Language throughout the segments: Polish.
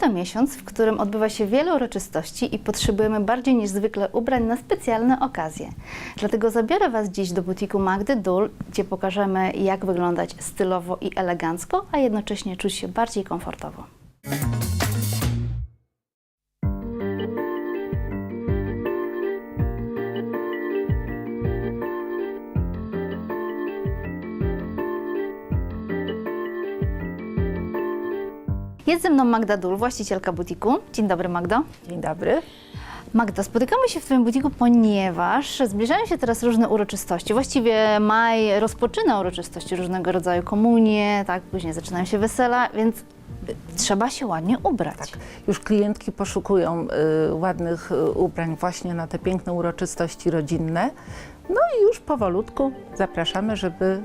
To miesiąc, w którym odbywa się wiele uroczystości i potrzebujemy bardziej niż zwykle ubrań na specjalne okazje. Dlatego zabiorę Was dziś do butiku Magdy Dul, gdzie pokażemy jak wyglądać stylowo i elegancko, a jednocześnie czuć się bardziej komfortowo. Jest ze mną Magda Dul, właścicielka butiku. Dzień dobry Magdo. Dzień dobry. Magda, spotykamy się w Twoim butiku, ponieważ zbliżają się teraz różne uroczystości. Właściwie maj rozpoczyna uroczystości różnego rodzaju, komunie, tak, później zaczynają się wesela, więc trzeba się ładnie ubrać. Tak, już klientki poszukują y, ładnych y, ubrań właśnie na te piękne uroczystości rodzinne. No i już powolutku zapraszamy, żeby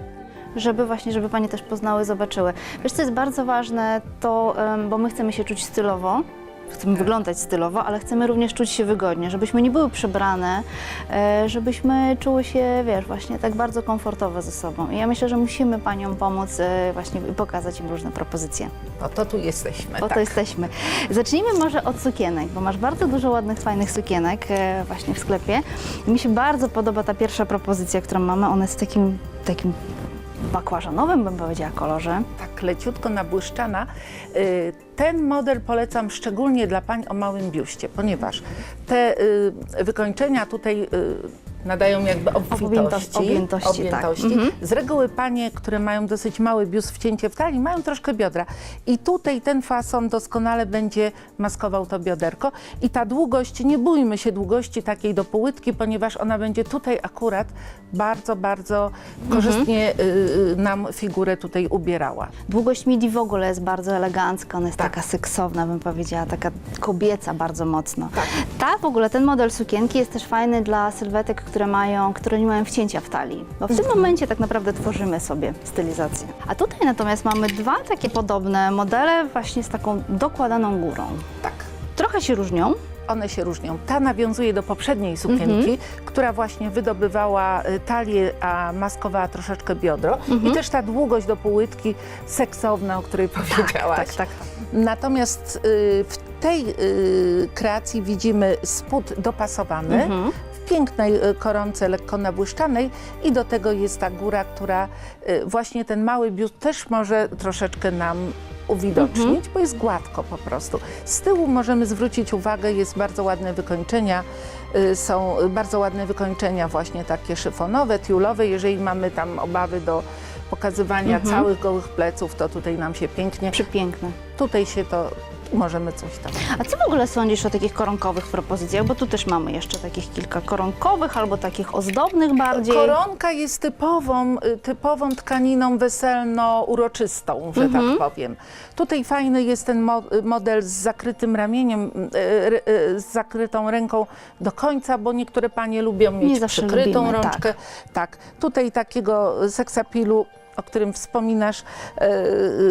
Żeby właśnie, żeby Panie też poznały, zobaczyły. Wiesz, co jest bardzo ważne, to, bo my chcemy się czuć stylowo, chcemy wyglądać stylowo, ale chcemy również czuć się wygodnie, żebyśmy nie były przebrane, e, żebyśmy czuły się, wiesz, właśnie tak bardzo komfortowo ze sobą. I ja myślę, że musimy Paniom pomóc e, właśnie i pokazać im różne propozycje. no to tu jesteśmy. Po tak. to jesteśmy. Zacznijmy może od sukienek, bo masz bardzo dużo ładnych, fajnych sukienek e, właśnie w sklepie. I mi się bardzo podoba ta pierwsza propozycja, którą mamy. Ona jest w takim, takim bakłażanowym, bym powiedziała, kolorze. tak leciutko nabłyszczana. Y, Ten model polecam szczególnie dla pań o małym biuście, ponieważ te y, wykończenia tutaj y, nadają jakby obfitości. objętości, tak. Mhm. Z reguły panie, które mają dosyć mały biust, wcięcie w talii, mają troszkę biodra. I tutaj ten fason doskonale będzie maskował to bioderko. I ta długość, nie bójmy się długości takiej do połytki, ponieważ ona będzie tutaj akurat bardzo, bardzo korzystnie y, y, nam figurę tutaj ubierała. Długość midi w ogóle jest bardzo elegancka, ona jest taka seksowna, bym powiedziała, taka kobieca bardzo mocno. Ta w ogóle, ten model sukienki jest też fajny dla sylwetek, które mają, które nie mają wcięcia w talii, bo w tym momencie tak naprawdę tworzymy sobie stylizację. A tutaj natomiast mamy dwa takie podobne modele właśnie z taką dokładaną górą. Tak. Trochę się różnią, One się różnią. Ta nawiązuje do poprzedniej sukienki, która właśnie wydobywała y, talię, a maskowała troszeczkę biodro. I też ta długość do półłytki seksowna, o której powiedziałaś. tak, tak. Natomiast y, w tej y, kreacji widzimy spód dopasowany. Mhm. w Pięknej y, koronce, lekko nabłyszczanej i do tego jest ta góra, która y, właśnie ten mały biust też może troszeczkę nam uwidocznić, Mhm. bo jest gładko po prostu. Z tyłu możemy zwrócić uwagę, jest bardzo ładne wykończenia, y, są bardzo ładne wykończenia właśnie takie szyfonowe, tiulowe. Jeżeli mamy tam obawy do pokazywania Mhm. całych gołych pleców, to tutaj nam się pięknie, Przepiękne. tutaj się to, możemy coś tam. A co w ogóle sądzisz o takich koronkowych propozycjach? Bo tu też mamy jeszcze takich kilka koronkowych albo takich ozdobnych bardziej. Koronka jest typową, y, typową tkaniną weselno-uroczystą, że Mhm. tak powiem. Tutaj fajny jest ten mo- y, model z zakrytym ramieniem, y, z zakrytą ręką do końca, bo niektóre panie lubią mieć przykrytą lubimy, rączkę. Tak. Tutaj takiego seksapilu, o którym wspominasz,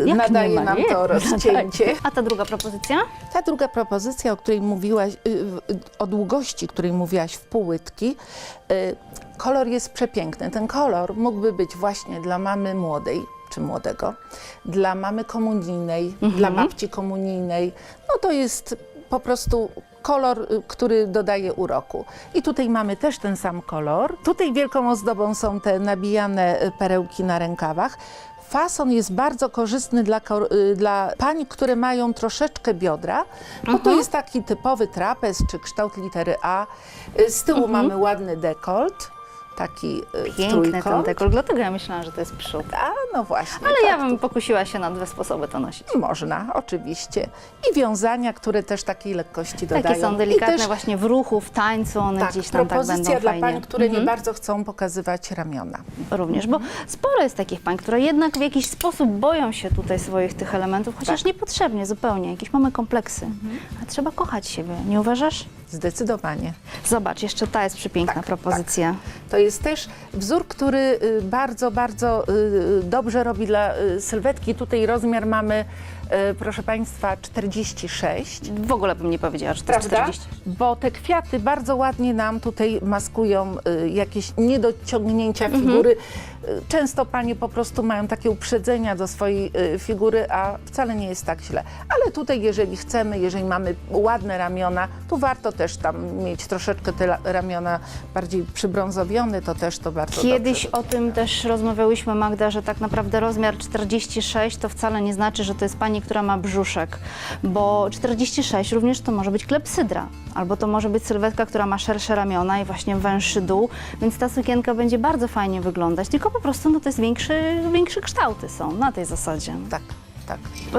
Jak nadaje nie ma, nam nie? to rozcięcie. A ta druga propozycja? Ta druga propozycja, o której mówiłaś, y, y, o długości, której mówiłaś w półłytki, y, kolor jest przepiękny. Ten kolor mógłby być właśnie dla mamy młodej czy młodego, dla mamy komunijnej, dla babci komunijnej. No to jest po prostu kolor, y, który dodaje uroku. I tutaj mamy też ten sam kolor. Tutaj wielką ozdobą są te nabijane y, perełki na rękawach. Fason jest bardzo korzystny dla, y, dla pań, które mają troszeczkę biodra, bo to jest taki typowy trapez czy kształt litery A. Z tyłu mamy ładny dekolt, taki y, Piękny ten trójkąt. dekol, dlatego ja myślałam, że to jest przód. A, no właśnie. Ale tak, ja bym pokusiła się na dwa sposoby to nosić. Można, oczywiście. I wiązania, które też takiej lekkości dodają. Takie są I delikatne też, właśnie w ruchu, w tańcu, one tak, gdzieś tam tak będą dla fajnie. pań, które Mhm. nie bardzo chcą pokazywać ramiona. Również, bo sporo jest takich pań, które jednak w jakiś sposób boją się tutaj swoich tych elementów, chociaż Tak. niepotrzebnie zupełnie, jakieś mamy kompleksy. A trzeba kochać siebie, nie uważasz? Zdecydowanie. Zobacz, jeszcze ta jest przepiękna Tak, propozycja. To jest też wzór, który y, bardzo, bardzo y, dobrze robi dla y, sylwetki. Tutaj rozmiar mamy proszę Państwa, 46. W ogóle bym nie powiedziała, że to jest Prawda? 40. Bo te kwiaty bardzo ładnie nam tutaj maskują y, jakieś niedociągnięcia Mhm. figury. Y, Często panie po prostu mają takie uprzedzenia do swojej y, figury, a wcale nie jest tak źle. Ale tutaj, jeżeli chcemy, jeżeli mamy ładne ramiona, to warto też tam mieć troszeczkę te ramiona bardziej przybrązowione, to też to bardzo Kiedyś o tym też rozmawiałyśmy, Magda, że tak naprawdę rozmiar 46 to wcale nie znaczy, że to jest pani, która ma brzuszek, bo 46 również to może być klepsydra, albo to może być sylwetka, która ma szersze ramiona i właśnie węższy dół, więc ta sukienka będzie bardzo fajnie wyglądać, tylko po prostu no, to jest większy, większe kształty są na tej zasadzie. Tak, tak.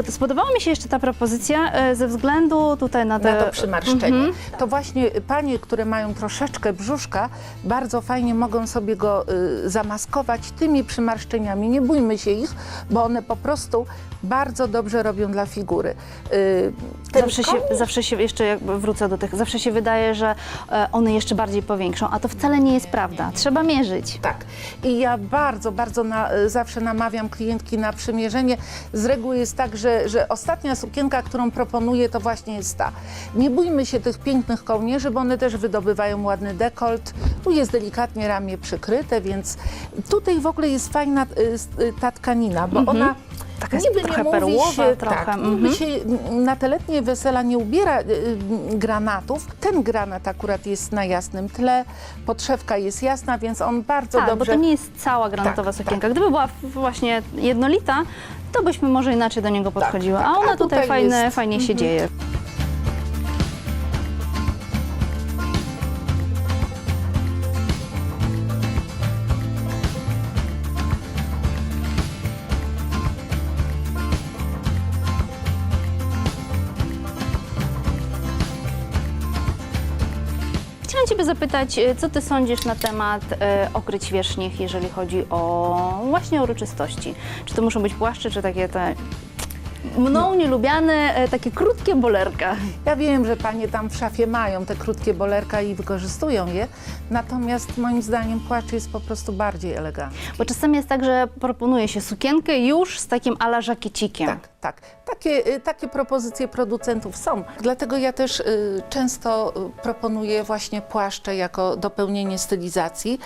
Spodobała mi się jeszcze ta propozycja e, ze względu tutaj na te... na to przymarszczenie. Mhm. To właśnie panie, które mają troszeczkę brzuszka, bardzo fajnie mogą sobie go y, zamaskować tymi przymarszczeniami. Nie bójmy się ich, bo one po prostu bardzo dobrze robią dla figury. Y, ten Zawsze się, zawsze się, jeszcze jakby wrócę do tych, zawsze się wydaje, że e, one jeszcze bardziej powiększą, a to wcale nie jest prawda. Trzeba mierzyć. Tak. I ja bardzo, bardzo na, zawsze namawiam klientki na przymierzenie. Z reguły jest tak, że, że ostatnia sukienka, którą proponuję, to właśnie jest ta. Nie bójmy się tych pięknych kołnierzy, bo one też wydobywają ładny dekolt. Tu jest delikatnie ramię przykryte, więc tutaj w ogóle jest fajna y, y, ta tkanina, bo ona Mhm. Taka jest niby nie mówi perłowa, się, trochę, Tak, mhm. się na te letnie wesela nie ubiera y, y, granatów. Ten granat akurat jest na jasnym tle, podszewka jest jasna, więc on bardzo Tak, bo dobrze... to nie jest cała granatowa Tak, sukienka. Gdyby była właśnie jednolita, to byśmy może inaczej do niego podchodziły. tak. A ona A tutaj, tutaj fajne, jest- fajnie się dzieje. Zapytać, e, co Ty sądzisz na temat e, okryć wierzchnich, jeżeli chodzi o właśnie uroczystości? Czy to muszą być płaszcze, czy takie te mną nielubiane, e, takie krótkie bolerka? Ja wiem, że panie tam w szafie mają te krótkie bolerka i wykorzystują je, natomiast moim zdaniem płaszcz jest po prostu bardziej elegancki. Bo czasami jest tak, że proponuje się sukienkę już z takim ala żakiecikiem. Tak, tak. Takie, y, takie propozycje producentów są. Dlatego ja też y, często y, proponuję właśnie płaszcze jako dopełnienie stylizacji.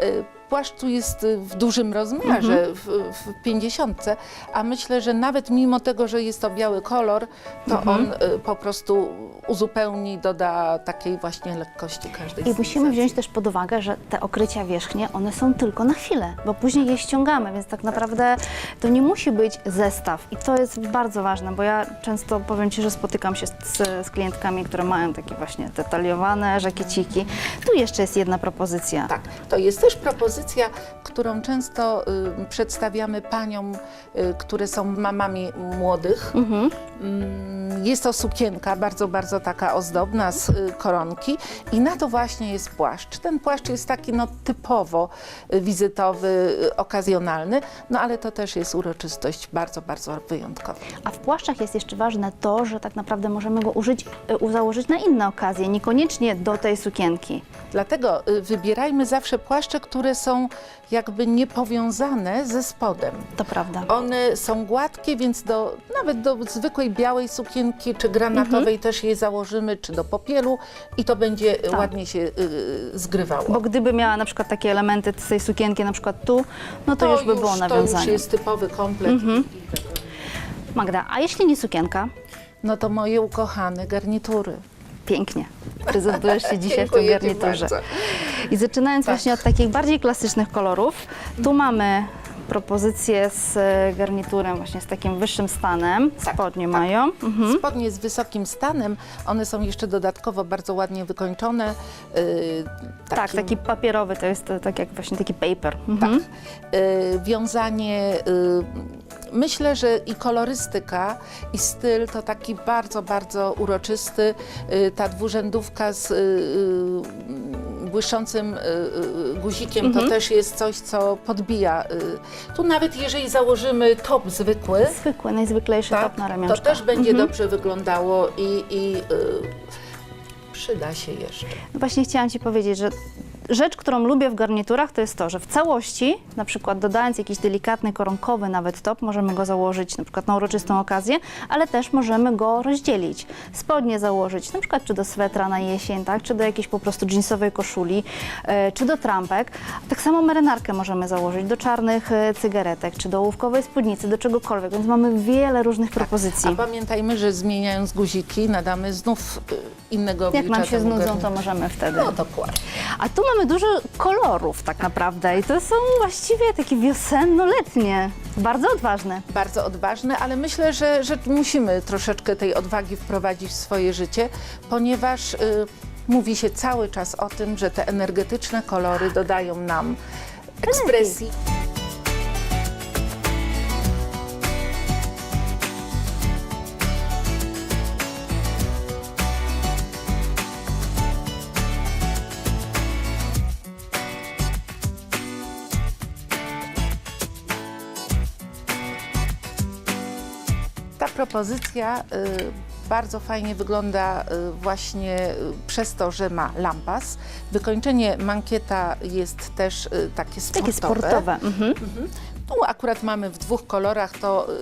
Y, Płaszcz tu jest y, w dużym rozmiarze, w, w 50, a myślę, że nawet mimo tego, że jest to biały kolor, to on y, po prostu uzupełni, doda takiej właśnie lekkości każdej I musimy wziąć też pod uwagę, że te okrycia wierzchnie, one są tylko na chwilę, bo później je ściągamy, więc tak naprawdę to nie musi być zestaw. I to jest bardzo ważne, bo ja często powiem Ci, że spotykam się z, z klientkami, które mają takie właśnie detaliowane żakieciki. Tu jeszcze jest jedna propozycja. Tak, to jest też propozycja, którą często y, przedstawiamy paniom, y, które są mamami młodych. Mhm. Mm, Jest to sukienka bardzo, bardzo taka ozdobna z y, koronki i na to właśnie jest płaszcz. Ten płaszcz jest taki no, typowo y, wizytowy, y, okazjonalny, no ale to też jest uroczystość bardzo, bardzo wyjątkowa. A w płaszczach jest jeszcze ważne to, że tak naprawdę możemy go użyć, założyć na inne okazje, niekoniecznie do tej sukienki. Dlatego wybierajmy zawsze płaszcze, które są jakby niepowiązane ze spodem. To prawda. One są gładkie, więc do, nawet do zwykłej białej sukienki czy granatowej też je założymy, czy do popielu i to będzie Tak. ładnie się y, zgrywało. Bo gdyby miała na przykład takie elementy z tej sukienki, na przykład tu, no to, już by było To już nawiązanie. jest typowy komplet. Mhm. Magda, a jeśli nie sukienka? No to moje ukochane garnitury. Pięknie. Prezentujesz się dzisiaj w tym garniturze. I zaczynając Tak. właśnie od takich bardziej klasycznych kolorów, tu mamy propozycję z e, garniturem właśnie z takim wyższym stanem. Tak, Spodnie tak. mają. Mhm. Spodnie z wysokim stanem, one są jeszcze dodatkowo bardzo ładnie wykończone. y, Tak, takim- taki papierowy, to jest e, tak jak właśnie taki paper. Tak. Mhm. Y, wiązanie, y, myślę, że i kolorystyka, i styl to taki bardzo, bardzo uroczysty. Y, ta dwurzędówka z y, y, błyszczącym guzikiem Mhm. to też jest coś, co podbija. Tu nawet jeżeli założymy top zwykły, Zwykły, najzwyklejszy tak, top na to ramionczka. też będzie Mhm. dobrze wyglądało i, i przyda się jeszcze. No Właśnie chciałam Ci powiedzieć, że rzecz, którą lubię w garniturach, to jest to, że w całości, na przykład dodając jakiś delikatny koronkowy nawet top, możemy go założyć na przykład na uroczystą okazję, ale też możemy go rozdzielić. Spodnie założyć, na przykład czy do swetra na jesień, tak, czy do jakiejś po prostu jeansowej koszuli, e, czy do trampek. Tak samo marynarkę możemy założyć do czarnych e, cygaretek, czy do ołówkowej spódnicy, do czegokolwiek, więc mamy wiele różnych propozycji. A pamiętajmy, że zmieniając guziki nadamy znów y, innego Jak oblicza nam się znudzą, to możemy wtedy. No dokładnie. A tu mamy dużo kolorów tak naprawdę i to są właściwie takie wiosenno-letnie. Bardzo odważne. Bardzo odważne, ale myślę, że, że musimy troszeczkę tej odwagi wprowadzić w swoje życie, ponieważ y, mówi się cały czas o tym, że te energetyczne kolory dodają nam ekspresji. Ta propozycja y, bardzo fajnie wygląda y, właśnie y, przez to, że ma lampas. Wykończenie mankieta jest też takie sportowe. Takie sportowe. Mhm. Tu akurat mamy w dwóch kolorach, to y,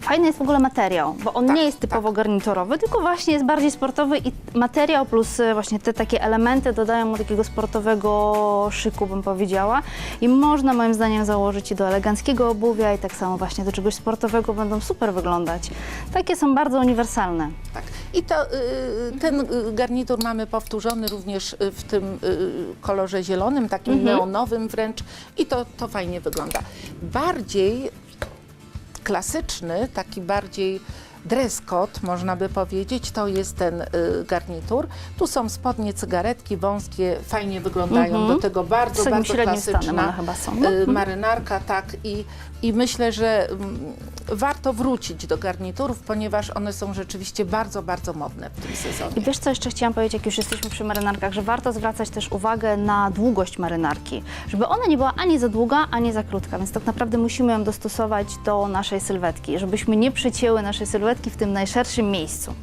Fajny jest w ogóle materiał, bo on Tak, nie jest typowo garniturowy, tylko właśnie jest bardziej sportowy i materiał plus e, właśnie te takie elementy dodają mu takiego sportowego szyku, bym powiedziała. I można moim zdaniem założyć i do eleganckiego obuwia i tak samo właśnie do czegoś sportowego będą super wyglądać. Takie są bardzo uniwersalne. tak. I to, y, ten y, garnitur mamy powtórzony również y, w tym y, kolorze zielonym, takim Mhm. neonowym wręcz i to, to fajnie wygląda. Bardziej klasyczny, taki bardziej dress code, można by powiedzieć, to jest ten y, garnitur. Tu są spodnie, cygaretki wąskie, fajnie wyglądają, Mhm. do tego bardzo, takim bardzo średnim stanem klasyczna one chyba są. No. y, marynarka, tak i, i myślę, że mm, warto wrócić do garniturów, ponieważ one są rzeczywiście bardzo, bardzo modne w tym sezonie. I wiesz co jeszcze chciałam powiedzieć, jak już jesteśmy przy marynarkach, że warto zwracać też uwagę na długość marynarki, żeby ona nie była ani za długa, ani za krótka, więc tak naprawdę musimy ją dostosować do naszej sylwetki, żebyśmy nie przycięły naszej sylwetki w tym najszerszym miejscu.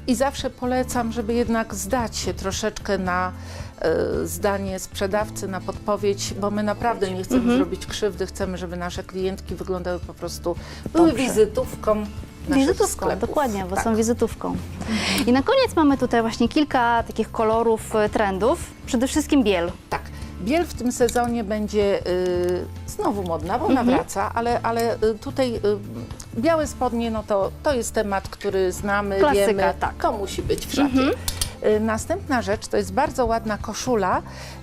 Tak, tak. I zawsze polecam, żeby jednak zdać się troszeczkę na e, zdanie sprzedawcy, na podpowiedź, bo my naprawdę nie chcemy zrobić krzywdy, chcemy, żeby nasze klientki wyglądały po prostu, były Dobrze. wizytówką naszych Wizytówką, sklepów. dokładnie, bo tak. są wizytówką. I na koniec mamy tutaj właśnie kilka takich kolorów, e, trendów. Przede wszystkim biel. Tak. Biel w tym sezonie będzie y, znowu modna, bo ona Mhm. wraca, ale, ale y, tutaj y, białe spodnie, no to, to jest temat, który znamy, Klasyka, wiemy, tak. to musi być w szafie. Y, Następna rzecz to jest bardzo ładna koszula.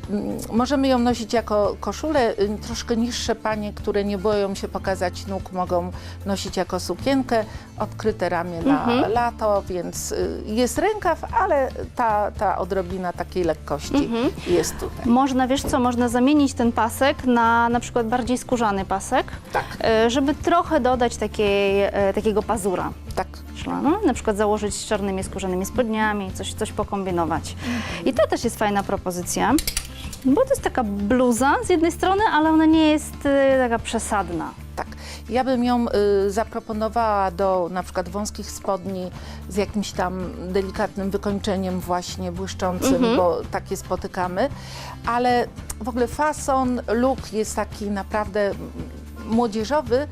Mm, Możemy ją nosić jako koszulę. Y, Troszkę niższe panie, które nie boją się pokazać nóg, mogą nosić jako sukienkę. Odkryte ramię na Mhm. lato, więc y, jest rękaw, ale ta, ta odrobina takiej lekkości Mhm. jest tutaj. Można, wiesz co, można zamienić ten pasek na na przykład bardziej skórzany pasek, Tak. żeby trochę dodać takiej, takiego pazura. Tak. szlanu, na przykład założyć z czarnymi skórzanymi spodniami, coś, coś pokombinować. I to też jest fajna propozycja, bo to jest taka bluza z jednej strony, ale ona nie jest e, taka przesadna. Tak. Ja bym ją y, zaproponowała do na przykład wąskich spodni z jakimś tam delikatnym wykończeniem właśnie błyszczącym, Mhm. bo takie spotykamy, ale w ogóle fason, look jest taki naprawdę młodzieżowy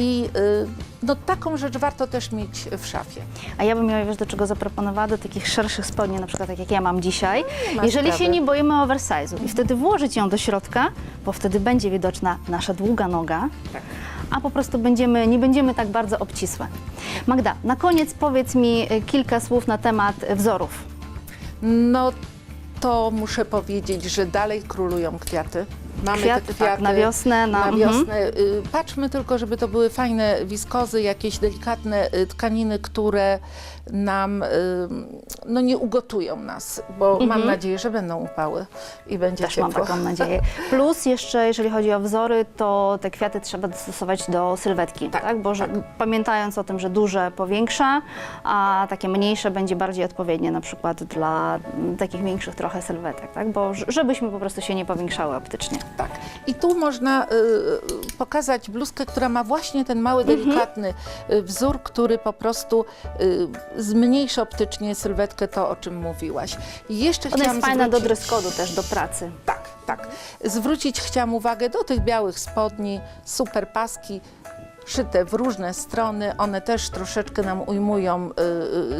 i y, no, taką rzecz warto też mieć w szafie. A ja bym miała, wiesz, do czego zaproponowała? Do takich szerszych spodni, na przykład tak jak ja mam dzisiaj. ma Jeżeli sprawy. się nie boimy oversize'u i wtedy włożyć ją do środka, bo wtedy będzie widoczna nasza długa noga, Tak. a po prostu będziemy, nie będziemy tak bardzo obcisłe. Magda, na koniec powiedz mi e, kilka słów na temat wzorów. No to muszę powiedzieć, że dalej królują kwiaty. Mamy Kwiaty, te tak, kwiaty na wiosnę, na- Na mhm. wiosnę. Y, Patrzmy tylko, żeby to były fajne wiskozy, jakieś delikatne y, tkaniny, które nam y, no nie ugotują nas, bo mam nadzieję, że będą upały i będzie Mhm. Też ciepło. mam taką nadzieję. Plus jeszcze, jeżeli chodzi o wzory, to te kwiaty trzeba dostosować do sylwetki, tak? Tak, Bo że, tak. pamiętając o tym, że duże powiększa, a takie mniejsze będzie bardziej odpowiednie na przykład dla takich większych trochę sylwetek, tak? Bo żebyśmy po prostu się nie powiększały optycznie. Tak. I tu można y, pokazać bluzkę, która ma właśnie ten mały, Mhm. delikatny y, wzór, który po prostu y, zmniejszy optycznie sylwetkę, to o czym mówiłaś. I jeszcze Ona jest fajna do zwrócić- dress code'u też, do pracy. Tak, tak. Zwrócić chciałam uwagę do tych białych spodni, super paski, szyte w różne strony. One też troszeczkę nam ujmują y,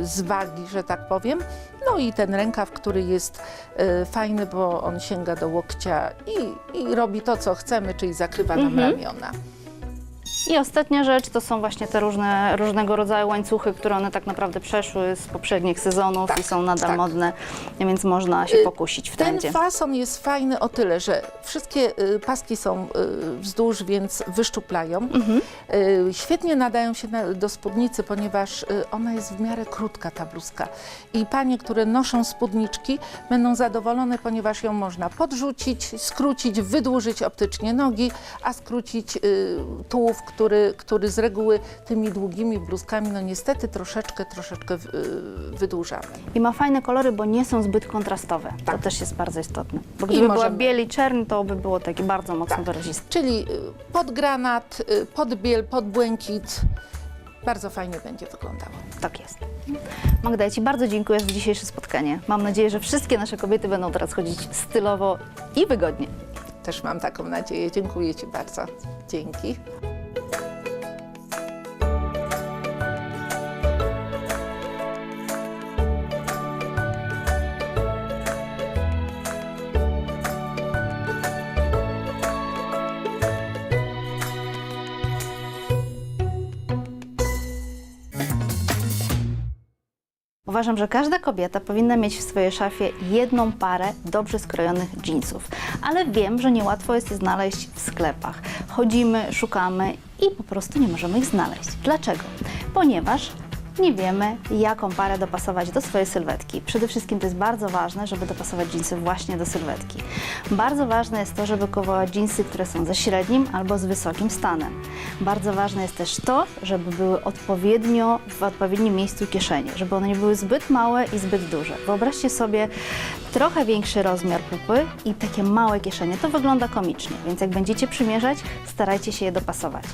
y, z wagi, że tak powiem. No i ten rękaw, który jest y, fajny, bo on sięga do łokcia i, i robi to, co chcemy, czyli zakrywa nam Mhm. ramiona. I ostatnia rzecz to są właśnie te różne, różnego rodzaju łańcuchy, które one tak naprawdę przeszły z poprzednich sezonów Tak, i są nadal tak. modne, więc można się Y, pokusić w Ten trendzie. fason jest fajny o tyle, że wszystkie y, paski są y, wzdłuż, więc wyszczuplają. Mhm. Świetnie nadają się do spódnicy, ponieważ ona jest w miarę krótka, ta bluzka. I panie, które noszą spódniczki, będą zadowolone, ponieważ ją można podrzucić, skrócić, wydłużyć optycznie nogi, a skrócić tułów, który, który z reguły tymi długimi bluzkami, no niestety troszeczkę, troszeczkę y, wydłużamy. I ma fajne kolory, bo nie są zbyt kontrastowe. Tak. To też jest bardzo istotne. Bo gdyby była możemy- biel i czern, to by było takie bardzo mocno Tak. wyraziste. Czyli y, pod granat, y, pod biel, pod błękit. Bardzo fajnie będzie wyglądało. Tak jest. Magda, ja Ci bardzo dziękuję za dzisiejsze spotkanie. Mam nadzieję, że wszystkie nasze kobiety będą teraz chodzić stylowo i wygodnie. Też mam taką nadzieję. Dziękuję Ci bardzo. Dzięki. Uważam, że każda kobieta powinna mieć w swojej szafie jedną parę dobrze skrojonych jeansów, ale wiem, że niełatwo jest je znaleźć w sklepach. Chodzimy, szukamy i po prostu nie możemy ich znaleźć. Dlaczego? Ponieważ nie wiemy, jaką parę dopasować do swojej sylwetki. Przede wszystkim to jest bardzo ważne, żeby dopasować jeansy właśnie do sylwetki. Bardzo ważne jest to, żeby kupować jeansy, które są ze średnim albo z wysokim stanem. Bardzo ważne jest też to, żeby były odpowiednio w odpowiednim miejscu kieszenie, żeby one nie były zbyt małe i zbyt duże. Wyobraźcie sobie trochę większy rozmiar pupy i takie małe kieszenie. To wygląda komicznie, więc jak będziecie przymierzać, starajcie się je dopasować.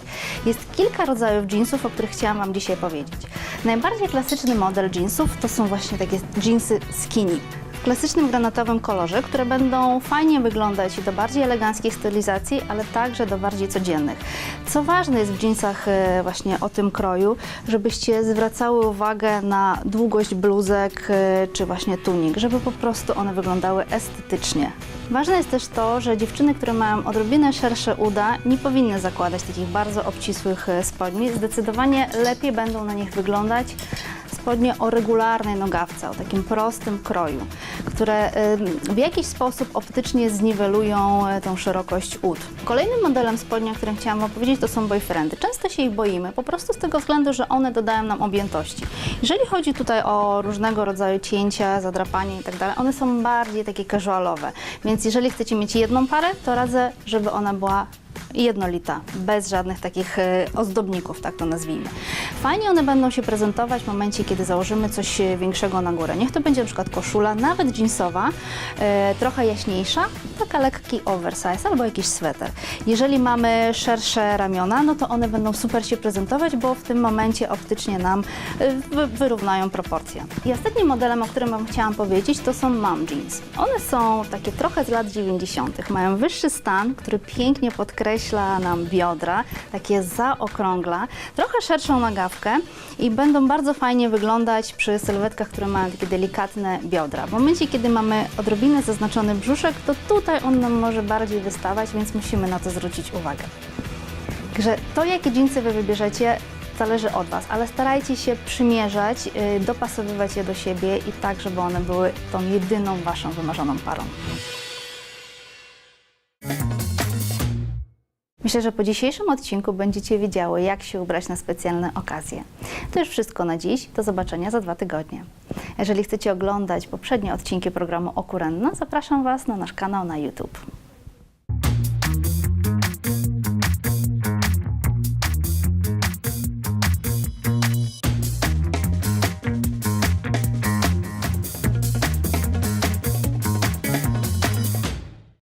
Jest kilka rodzajów jeansów, o których chciałam Wam dzisiaj powiedzieć. Najbardziej klasyczny model jeansów to są właśnie takie jeansy skinny. Klasycznym granatowym kolorze, które będą fajnie wyglądać do bardziej eleganckich stylizacji, ale także do bardziej codziennych. Co ważne jest w jeansach e, właśnie o tym kroju, żebyście zwracały uwagę na długość bluzek e, czy właśnie tunik, żeby po prostu one wyglądały estetycznie. Ważne jest też to, że dziewczyny, które mają odrobinę szersze uda, nie powinny zakładać takich bardzo obcisłych e, spodni. Zdecydowanie lepiej będą na nich wyglądać spodnie o regularnej nogawce, o takim prostym kroju, które w jakiś sposób optycznie zniwelują e, tą szerokość ud. Kolejnym modelem spodni, o którym chciałam Wam powiedzieć, to są boyfriendy. Często się ich boimy, po prostu z tego względu, że one dodają nam objętości. Jeżeli chodzi tutaj o różnego rodzaju cięcia, zadrapanie i tak dalej, one są bardziej takie casualowe, więc jeżeli chcecie mieć jedną parę, to radzę, żeby ona była jednolita, bez żadnych takich e, ozdobników, tak to nazwijmy. Fajnie one będą się prezentować w momencie, kiedy założymy coś e, większego na górę. Niech to będzie na przykład koszula, nawet jeansowa, e, trochę jaśniejsza, taka lekki oversize albo jakiś sweter. Jeżeli mamy szersze ramiona, no to one będą super się prezentować, bo w tym momencie optycznie nam wy- wyrównają proporcje. I ostatnim modelem, o którym Wam chciałam powiedzieć, to są mom jeans. One są takie trochę z lat 90. Mają wyższy stan, który pięknie podkreśla nam biodra, takie zaokrągla, trochę szerszą nagawkę i będą bardzo fajnie wyglądać przy sylwetkach, które mają takie delikatne biodra. W momencie, kiedy mamy odrobinę zaznaczony brzuszek, to tutaj on nam może bardziej wystawać, więc musimy na to zwrócić uwagę. Także to, jakie dżinsy Wy wybierzecie, zależy od Was, ale starajcie się przymierzać, yy, dopasowywać je do siebie i tak, żeby one były tą jedyną Waszą wymarzoną parą. Myślę, że po dzisiejszym odcinku będziecie wiedziały, jak się ubrać na specjalne okazje. To już wszystko na dziś. Do zobaczenia za dwa tygodnie. Jeżeli chcecie oglądać poprzednie odcinki programu Okurenna, zapraszam Was na nasz kanał na YouTube.